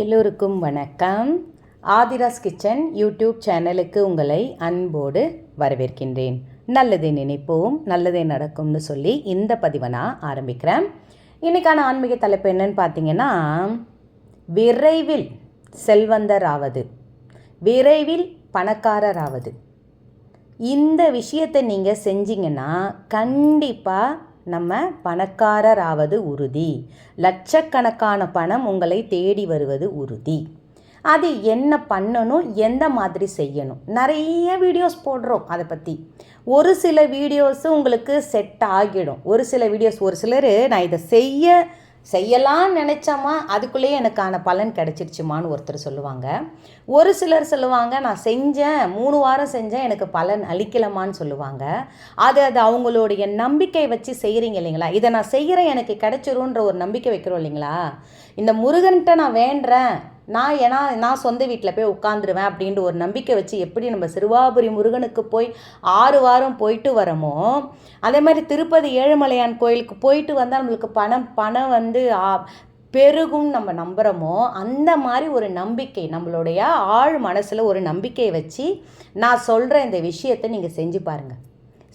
எல்லோருக்கும் வணக்கம். Aadhira's kitchen YouTube சேனலுக்கு உங்களை அன்போடு வரவேற்கின்றேன். நல்லதை நினைப்போம் நல்லதே நடக்கும்னு சொல்லி இந்த பதிவை நான் ஆரம்பிக்கிறேன். இன்றைக்கான ஆன்மீக தலைப்பு என்னன்னு பார்த்தீங்கன்னா விரைவில் செல்வந்தராவது விரைவில் பணக்காரராவது. இந்த விஷயத்தை நீங்கள் செஞ்சீங்கன்னா கண்டிப்பாக நம்ம பணக்காரராவது உறுதி. லட்சக்கணக்கான பணம் உங்களை தேடி வருவது உறுதி. அது என்ன பண்ணணும் எந்த மாதிரி செய்யணும்? நிறைய வீடியோஸ் போடுறோம் அதை பற்றி ஒரு சில வீடியோஸு உங்களுக்கு செட் ஆகிடும். ஒரு சில வீடியோஸ் ஒரு சிலர் நான் இதை செய்ய செய்யலாம்னு நினச்சோமா அதுக்குள்ளேயே எனக்கான பலன் கிடச்சிருச்சுமான்னு ஒருத்தர் சொல்லுவாங்க. ஒரு சிலர் சொல்லுவாங்க நான் செஞ்சேன் மூணு வாரம் செஞ்சேன் எனக்கு பலன் அளிக்கலமான்னு சொல்லுவாங்க. அது அது அவங்களுடைய நம்பிக்கை வச்சு செய்கிறீங்க இல்லைங்களா? இதை நான் செய்கிறேன் எனக்கு கிடச்சிரும்ன்ற ஒரு நம்பிக்கை வைக்கிறோம் இல்லைங்களா? இந்த முருகன்கிட்ட நான் வேண்டுறேன் நான் ஏன்னா நான் சொந்த வீட்டில் போய் உட்காந்துருவேன் அப்படின்ற ஒரு நம்பிக்கை வச்சு எப்படி நம்ம சிறுவாபுரி முருகனுக்கு போய் ஆறு வாரம் போயிட்டு வரமோ அதே மாதிரி திருப்பதி ஏழுமலையான் கோயிலுக்கு போயிட்டு வந்தால் நம்மளுக்கு பணம் பணம் வந்து பெருகும் நம்ம நம்புகிறோமோ அந்த மாதிரி ஒரு நம்பிக்கை நம்மளுடைய ஆழ் மனசில் ஒரு நம்பிக்கையை வச்சு நான் சொல்கிற இந்த விஷயத்தை நீங்கள் செஞ்சு பாருங்கள்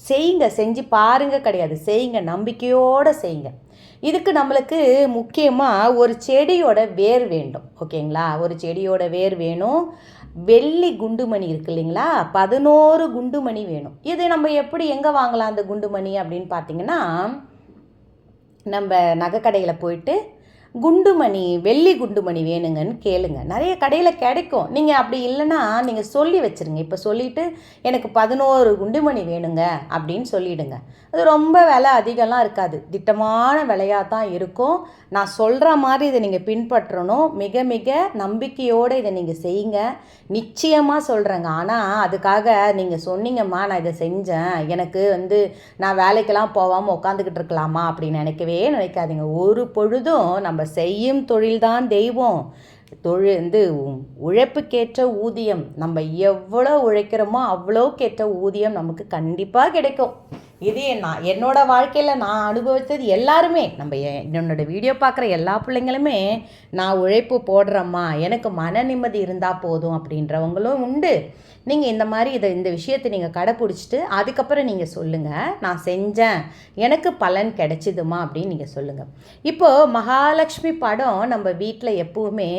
செய்யுங்க செஞ்சு பாருங்க கிடையாது. செய்யுங்க நம்பிக்கையோடு செய்யுங்க. இதுக்கு நம்மளுக்கு முக்கியமாக ஒரு செடியோட வேர் வேண்டும் ஓகேங்களா? ஒரு செடியோட வேர் வேணும். வெள்ளி குண்டுமணி இருக்கு இல்லைங்களா? பதினோரு குண்டுமணி வேணும். இது நம்ம எப்படி எங்கே வாங்கலாம் அந்த குண்டுமணி அப்படின்னு பார்த்தீங்கன்னா நம்ம நகைக்கடையில் போயிட்டு குண்டுமணி வெள்ளி குண்டுமணி வேணுங்கன்னு கேளுங்க. நிறைய கடையில் கிடைக்கும். நீங்கள் அப்படி இல்லைன்னா நீங்கள் சொல்லி வச்சுருங்க. இப்போ சொல்லிவிட்டு எனக்கு பதினோரு குண்டுமணி வேணுங்க அப்படின்னு சொல்லிடுங்க. அது ரொம்ப விலை அதிகம்லாம் இருக்காது. திட்டமான விலையாக தான் இருக்கும். நான் சொல்கிற மாதிரி இதை நீங்கள் பின்பற்றணும். மிக மிக நம்பிக்கையோடு இதை நீங்கள் செய்யுங்க. நிச்சயமாக சொல்கிறேங்க ஆனால் அதுக்காக நீங்கள் சொன்னீங்கம்மா நான் இதை செஞ்சேன். எனக்கு வந்து நான் வேலைக்கெல்லாம் போகாமல் உட்காந்துக்கிட்டு இருக்கலாமா அப்படின்னு நினைக்கவே நினைக்காதீங்க. ஒரு பொழுதும் நம்ம செய்யும் தொழில்தான் தெய்வம். தொழில் வந்து உழைப்புக்கேற்ற ஊதியம். நம்ம எவ்வளோ உழைக்கிறோமோ அவ்வளோக்கேற்ற ஊதியம் நமக்கு கண்டிப்பாக கிடைக்கும். இது நான் என்னோட வாழ்க்கையில் நான் அனுபவித்தது எல்லாருமே நம்ம எ- என்னோட வீடியோ பார்க்குற எல்லா பிள்ளைங்களுமே நான் உழைப்பு போடுறேம்மா எனக்கு மன நிம்மதி இருந்தால் போதும் அப்படின்றவங்களும் உண்டு. நீங்கள் இந்த மாதிரி இதை இந்த விஷயத்தை நீங்கள் கடைப்பிடிச்சிட்டு அதுக்கப்புறம் நீங்கள் சொல்லுங்கள் நான் செஞ்சேன் எனக்கு பலன் கிடைச்சிதுமா அப்படின்னு நீங்கள் சொல்லுங்கள் இப்போது மகாலட்சுமி படம் நம்ம வீட்டில் எப்போவுமே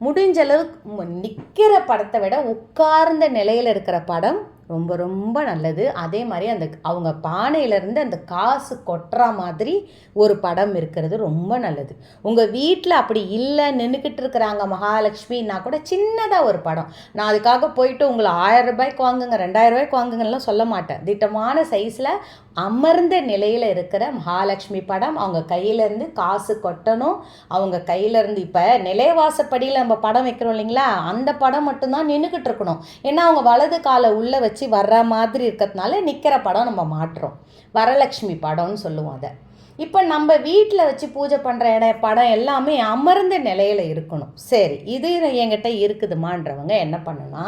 முடிஞ்ச அளவுக்கு நிற்கிற படத்தை விட உட்கார்ந்த நிலையில் இருக்கிற படம் ரொம்ப ரொம்ப நல்லது. அதே மாதிரி அந்த அவங்க பானையிலேருந்து அந்த காசு கொட்டுற மாதிரி ஒரு படம் இருக்கிறது ரொம்ப நல்லது. உங்கள் வீட்டில் அப்படி இல்லை நின்றுக்கிட்டு இருக்கிறாங்க மகாலட்சுமின்னா கூட சின்னதாக ஒரு படம். நான் அதுக்காக போயிட்டு உங்களை ஆயிரம் ரூபாய்க்கு வாங்குங்க ரெண்டாயிரம் ரூபாய்க்கு வாங்குங்கலாம் சொல்ல மாட்டேன். திட்டமான சைஸில் அமர்ந்த நிலையில் இருக்கிற மகாலட்சுமி படம் அவங்க கையிலேருந்து காசு கொட்டணும். அவங்க கையிலேருந்து இப்போ நிலைவாசப்படியில் நம்ம படம் வைக்கிறோம் இல்லைங்களா? அந்த படம் மட்டும்தான் நின்றுக்கிட்டு இருக்கணும். ஏன்னா அவங்க வலது காலை உள்ளே வச்சு வர்ற மாதிரி இருக்கிறதுனால நிற்கிற படம் நம்ம மாட்டுறோம் வரலட்சுமி படம்னு சொல்லுவோம் அதை. இப்போ நம்ம வீட்டில் வச்சு பூஜை பண்ணுற இட படம் எல்லாமே அமர்ந்த நிலையில் இருக்கணும். சரி இது என்கிட்ட இருக்குதுமான்றவங்க என்ன பண்ணணும்னா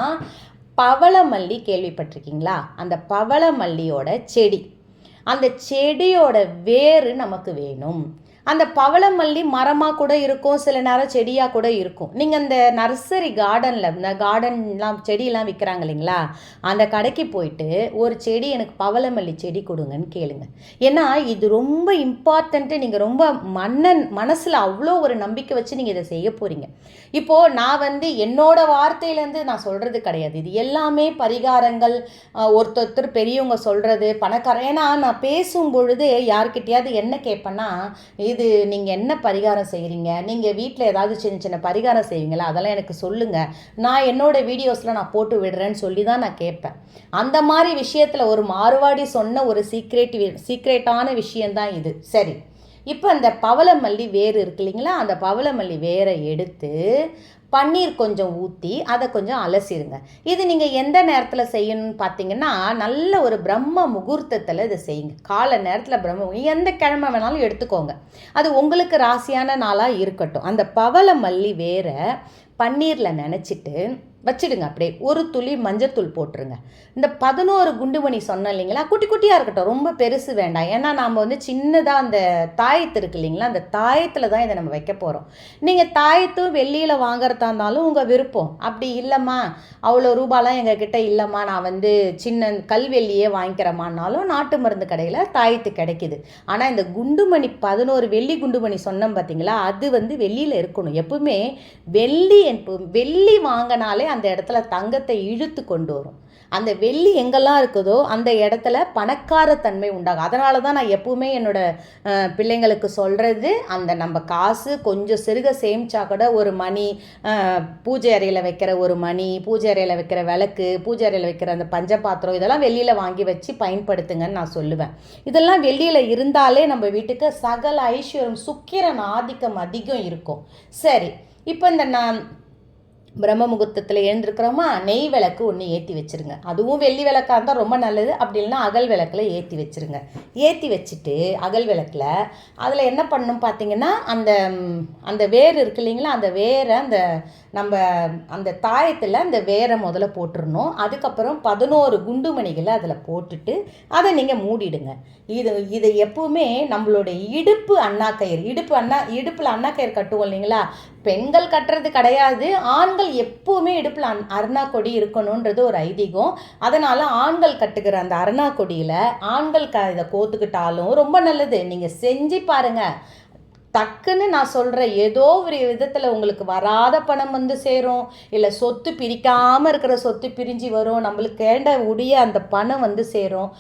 பவளமல்லி கேள்விப்பட்டிருக்கீங்களா? அந்த பவளமல்லியோட செடி. அந்த செடியோட வேர் நமக்கு வேணும். அந்த பவளமல்லி மரமாக கூட இருக்கும் சில நேரம் செடியாக கூட இருக்கும். நீங்கள் அந்த நர்சரி கார்டனில் இந்த கார்டன்லாம் செடியெல்லாம் விற்கிறாங்க இல்லைங்களா? அந்த கடைக்கு போயிட்டு ஒரு செடி எனக்கு பவளமல்லி செடி கொடுங்கன்னு கேளுங்க. ஏன்னா இது ரொம்ப இம்பார்ட்டண்ட்டு நீங்கள் ரொம்ப மன்னன் மனசில் அவ்வளோ ஒரு நம்பிக்கை வச்சு நீங்கள் இதை செய்ய போகிறீங்க இப்போது நான் வந்து என்னோட வார்த்தையிலேருந்து நான் சொல்கிறது கிடையாது. இது எல்லாமே பரிகாரங்கள். ஒருத்தர் ஒருத்தொருத்தர் பெரியவங்க சொல்கிறது பணக்காரன். ஏன்னா நான் பேசும் பொழுது யார்கிட்டயாவது என்ன கேட்பேன்னா இது நீங்கள் என்ன பரிகாரம் செய்கிறீங்க நீங்கள் வீட்டில் ஏதாவது சின்ன சின்ன பரிகாரம் செய்வீங்களா? அதெல்லாம் எனக்கு சொல்லுங்கள் நான் என்னோட வீடியோஸில் நான் போட்டு விடுறேன்னு சொல்லி தான் நான் கேட்பேன். அந்த மாதிரி விஷயத்தில் ஒரு மாறுவாடி சொன்ன ஒரு சீக்ரெட் சீக்ரெட்டான விஷயந்தான் இது. சரி. இப்போ அந்த பவளமல்லி வேர் இருக்கு இல்லைங்களா? அந்த பவளமல்லி வேரை எடுத்து பன்னீர் கொஞ்சம் ஊற்றி அதை கொஞ்சம் அலசிடுங்க இது நீங்கள் எந்த நேரத்தில் செய்யணும்னு பார்த்தீங்கன்னா நல்ல ஒரு பிரம்ம முகூர்த்தத்தில் இதை செய்யுங்க. காலை நேரத்தில் பிரம்ம எந்த கிழமை வேணாலும் எடுத்துக்கோங்க. அது உங்களுக்கு ராசியான நாளாக இருக்கட்டும். அந்த பவள மல்லி வேற பன்னீரில் நினச்சிட்டு வச்சிடுங்க அப்படியே. ஒரு துளி மஞ்சத்தூள் போட்டுருங்க. இந்த பதினோரு குண்டுமணி சொன்னோம் இல்லைங்களா? குட்டி குட்டியாக இருக்கட்டும். ரொம்ப பெருசு வேண்டாம். ஏன்னா நாம் வந்து சின்னதாக அந்த தாயத்து இருக்கு இல்லைங்களா? அந்த தாயத்தில் தான் இதை நம்ம வைக்க போகிறோம் நீங்கள் தாயத்தும் வெள்ளியில் வாங்குறதா இருந்தாலும் உங்கள் விருப்பம். அப்படி இல்லைம்மா. அவ்வளோ ரூபாலாம் எங்கக்கிட்ட இல்லைம்மா. நான் வந்து சின்ன கல்வெள்ளியே வாங்கிக்கிறேம்மானாலும் நாட்டு மருந்து கடையில் தாயத்து கிடைக்குது. ஆனால் இந்த குண்டுமணி பதினோரு வெள்ளி குண்டுமணி சொன்னோம் பார்த்தீங்களா அது வந்து வெள்ளியில் இருக்கணும். எப்பவுமே வெள்ளி வெள்ளி வாங்கினாலே அந்த இடத்துல தங்கத்தை இழுத்து கொண்டு வரும். அந்த வெள்ளி எங்கெல்லாம் இருக்குதோ அந்த இடத்துல பணக்கார தன்மை உண்டாகும். அதனால தான் நான் எப்பவுமே என்னோட பிள்ளைங்களுக்கு சொல்கிறது அந்த நம்ம காசு கொஞ்சம் சிறுக சேமிச்சா கூட ஒரு மணி பூஜை அறையில் வைக்கிற ஒரு மணி பூஜை அறையில் வைக்கிற விளக்கு பூஜை அறையில் வைக்கிற அந்த பஞ்சபாத்திரம் இதெல்லாம் வெளியில் வாங்கி வச்சு பயன்படுத்துங்கன்னு நான் சொல்லுவேன். இதெல்லாம் வெளியில் இருந்தாலே நம்ம வீட்டுக்கு சகல ஐஸ்வர்யம் சுக்கிரன் ஆதிக்கம் அதிகம் இருக்கும். சரி இப்போ இந்த நான் பிரம்ம முகூர்த்தத்தில் எழுந்திருக்கிறோமா நெய் விளக்கு ஒன்று ஏற்றி வச்சிருங்க. அதுவும் வெள்ளி விளக்காக இருந்தால் ரொம்ப நல்லது அப்படி இல்லைன்னா அகல் விளக்கில் ஏற்றி வச்சிருங்க. ஏற்றி வச்சுட்டு அகல் விளக்கில் அதில் என்ன பண்ணணும் பார்த்தீங்கன்னா அந்த அந்த வேர் இருக்கு இல்லைங்களா அந்த வேரை அந்த நம்ம அந்த தாயத்தில் அந்த வேரை முதல்ல போட்டுடணும் அதுக்கப்புறம் பதினோரு குண்டுமணிகளை அதில் போட்டுட்டு அதை நீங்கள் மூடிடுங்க. இது இது எப்பவுமே நம்மளோட இடுப்பு அண்ணாக்கயிறு இடுப்பு அண்ணா இடுப்பில் அண்ணாக்கயிறு கட்டுவோம் இல்லைங்களா பெண்கள் கட்டுறது கிடையாது. ஆண்கள் எப்போவுமே இடுப்பில் அண் அருணா கொடி இருக்கணுன்றது ஒரு ஐதீகம். அதனால் ஆண்கள் கட்டுக்கிற அந்த அருணா கொடியில் ஆண்கள் க இதை கோத்துக்கிட்டாலும் ரொம்ப நல்லது. நீங்கள் செஞ்சு பாருங்கள் டக்குன்னு நான் சொல்கிற ஏதோ ஒரு விதத்தில் உங்களுக்கு வராத பணம் வந்து சேரும். இல்லை சொத்து பிரிக்காமல் இருக்கிற சொத்து பிரிஞ்சு வரும். நம்மளுக்கு கேண்ட உடைய அந்த பணம் வந்து சேரும்.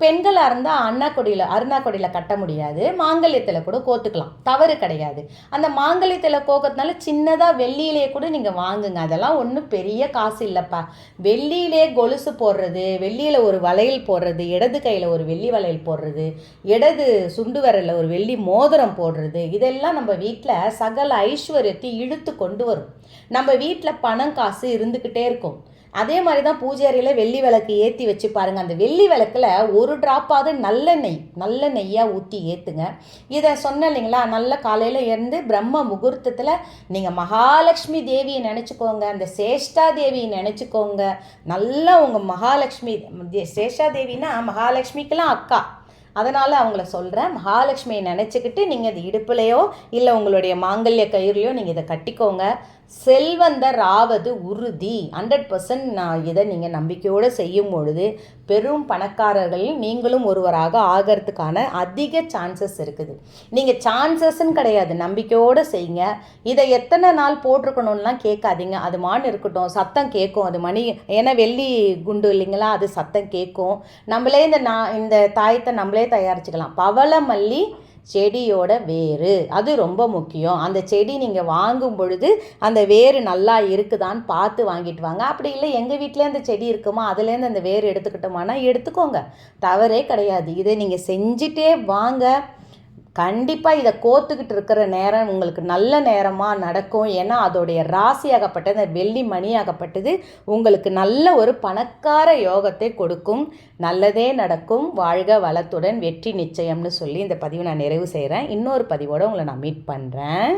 பெண்களாக இருந்தால் அண்ணா கொடியில் அருணா கொடியில் கட்ட முடியாது. மாங்கல்யத்தில் கூட கோத்துக்கலாம். தவறு கிடையாது. அந்த மாங்கல்யத்தில் கோக்கிறதுனால சின்னதாக வெள்ளியிலேயே கூட நீங்கள் வாங்குங்க. அதெல்லாம் ஒன்றும் பெரிய காசு இல்லைப்பா. வெள்ளியிலே கொலுசு போடுறது வெள்ளியில் ஒரு வளையல் போடுறது இடது கையில் ஒரு வெள்ளி வளையல் போடுறது இடது சுண்டு விரலில் ஒரு வெள்ளி மோதிரம் போடுறது இதெல்லாம் நம்ம வீட்டில் சகல ஐஸ்வர்யத்தை இழுத்து கொண்டு வரும். நம்ம வீட்டில் பணம் காசு இருந்துக்கிட்டே இருக்கும். அதே மாதிரி தான் பூஜை அறையில் வெள்ளி விளக்கு ஏற்றி வச்சு பாருங்கள் அந்த வெள்ளி விளக்கில் ஒரு ட்ராப்பாவது நல்ல நெய் நல்ல நெய்யாக ஊற்றி ஏற்றுங்க இதை சொன்னேன் இல்லைங்களா? நல்ல காலையில் இருந்து பிரம்ம முகூர்த்தத்தில் நீங்கள் மகாலட்சுமி தேவியை நினச்சிக்கோங்க. அந்த சேஷ்டா தேவியை நினச்சிக்கோங்க. நல்லா உங்கள் மகாலட்சுமி சேஷா தேவின்னா மகாலட்சுமிக்கெல்லாம் அக்கா. அதனால் அவங்கள சொல்கிறேன் மகாலட்சுமியை நினச்சிக்கிட்டு நீங்கள் இது இடுப்புலையோ இல்லை உங்களுடைய மாங்கல்ய கயிறுலையோ நீங்கள் இதை கட்டிக்கோங்க. செல்வந்தர் ஆவது உறுதி. ஹண்ட்ரட் பர்சன்ட் நான் இதை நீங்கள் நம்பிக்கையோடு செய்யும் பொழுது பெரும் பணக்காரர்களில் நீங்களும் ஒருவராக ஆகிறதுக்கான அதிக சான்சஸ் இருக்குது. நீங்கள் சான்சஸ்ன்னு கிடையாது நம்பிக்கையோடு செய்யுங்க. இதை எத்தனை நாள் போட்டிருக்கணும்லாம் கேட்காதீங்க. அது மான் இருக்கட்டும் சத்தம் கேட்கும். அது மணி ஏன்னா வெள்ளி குண்டு இல்லைங்களா அது சத்தம் கேட்கும். நம்மளே இந்த நான் இந்த தாயத்தை நம்மளே தயாரிச்சுக்கலாம். பவள மல்லி செடியோட வேறு. அது ரொம்ப முக்கியம். அந்த செடி நீங்கள் வாங்கும் பொழுது அந்த வேறு நல்லா இருக்குதான்னு பார்த்து வாங்கிட்டு வாங்க. அப்படி இல்லை எங்கள் வீட்டிலே அந்த செடி இருக்குமா? அதுலேருந்து அந்த வேர் எடுத்துக்கிட்டோமானா எடுத்துக்கோங்க. தவறே கிடையாது. இதை நீங்கள் செஞ்சிட்டே வாங்க. கண்டிப்பாக இதை கோத்துக்கிட்டு இருக்கிற நேரம் உங்களுக்கு நல்ல நேரமாக நடக்கும். ஏன்னா அதோடைய ராசியாகப்பட்டது வெள்ளி மணியாகப்பட்டது உங்களுக்கு நல்ல ஒரு பணக்கார யோகத்தை கொடுக்கும். நல்லதே நடக்கும். வாழ்க வளத்துடன் வெற்றி நிச்சயம்னு சொல்லி இந்த பதிவை நான் நிறைவு செய்கிறேன் இன்னொரு பதிவோடு உங்களை நான் மீட் பண்ணுறேன்